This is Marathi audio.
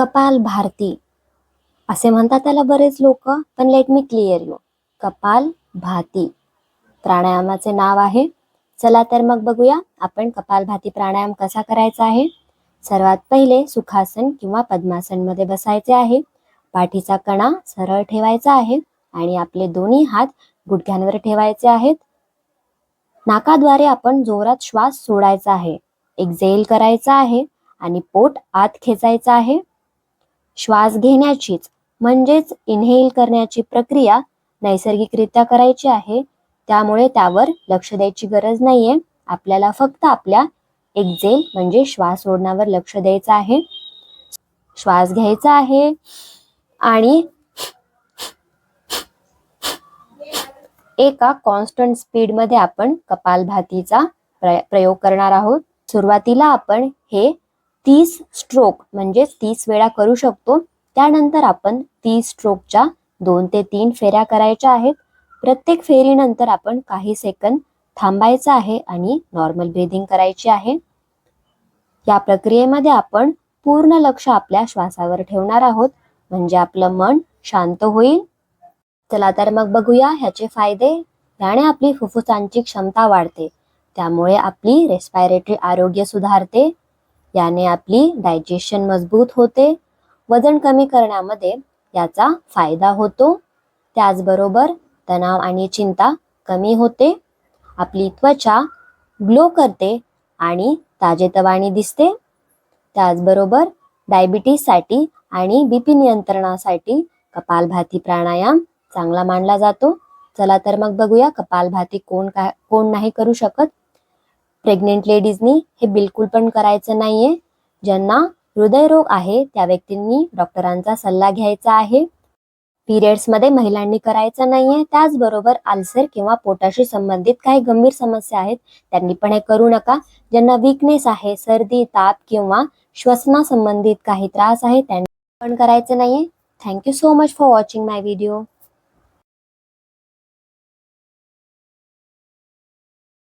कपाल भारती. असे म्हणतात त्याला बरेच लोक पण लेट मी क्लिअर यू कपाल भाती. प्राणायामाचे नाव आहे. चला तर मग बघूया आपण कपालभाती प्राणायाम कसा करायचा आहे. सर्वात पहिले सुखासन किंवा पद्मासनमध्ये बसायचे आहे. पाठीचा कणा सरळ ठेवायचा आहे आणि आपले दोन्ही हात गुडघ्यांवर ठेवायचे आहेत. नाकाद्वारे आपण जोरात श्वास सोडायचा आहे. एक्झेल करायचा आहे आणि पोट आत खेचायचा आहे. श्वास घेण्याचीच म्हणजेच इन्हेल करण्याची प्रक्रिया नैसर्गिकरित्या करायची आहे. त्यामुळे त्यावर लक्ष द्यायची गरज नाहीये. आपल्याला फक्त आपल्या एक्झेल म्हणजे श्वास सोडण्यावर लक्ष द्यायचं आहे. श्वास घ्यायचा आहे आणि एका कॉन्स्टंट स्पीडमध्ये आपण कपालभातीचा प्रयोग करणार आहोत. सुरुवातीला आपण हे तीस स्ट्रोक म्हणजेच तीस वेळा करू शकतो. त्यानंतर आपण तीस स्ट्रोकच्या दोन ते तीन फेऱ्या करायच्या आहेत. प्रत्येक फेरीनंतर आपण काही सेकंद थांबायचं आहे आणि नॉर्मल ब्रीदिंग करायची आहे. या प्रक्रियेमध्ये आपण पूर्ण लक्ष आपल्या श्वासावर ठेवणार आहोत. म्हणजे आपलं मन शांत होईल. चला तर मग बघूया ह्याचे फायदे. याने आपली फुफ्फुसांची क्षमता वाढते. त्यामुळे आपली रेस्पायरेटरी आरोग्य सुधारते. याने आपली डायजेशन मजबूत होते. वजन कमी करण्यामध्ये याचा फायदा होतो. त्याचबरोबर तणाव आणि चिंता कमी होते. आपली त्वचा ग्लो करते आणि ताजेतवाणी दिसते. त्याचबरोबर डायबिटीससाठी आणि बीपी नियंत्रणासाठी कपालभाती प्राणायाम चांगला मानला जातो. चला तर मग बघूया कपालभाती कोण काय कोण नाही करू शकत. प्रेग्नेंट लेडीजनी हे बिलकुल पण करायचं नाहीये. ज्यांना हृदयरोग आहे त्या व्यक्तींनी डॉक्टरांचा सल्ला घ्यायचा आहे. पिरियड्समध्ये महिलांनी करायचं नाहीये. त्याचबरोबर आल्सर किंवा पोटाशी संबंधित काही गंभीर समस्या आहेत त्यांनी पण हे करू नका. ज्यांना विकनेस आहे सर्दी ताप किंवा श्वसनासंबंधित काही त्रास आहे त्यांनी पण करायचं नाहीये. Thank you so much for watching my video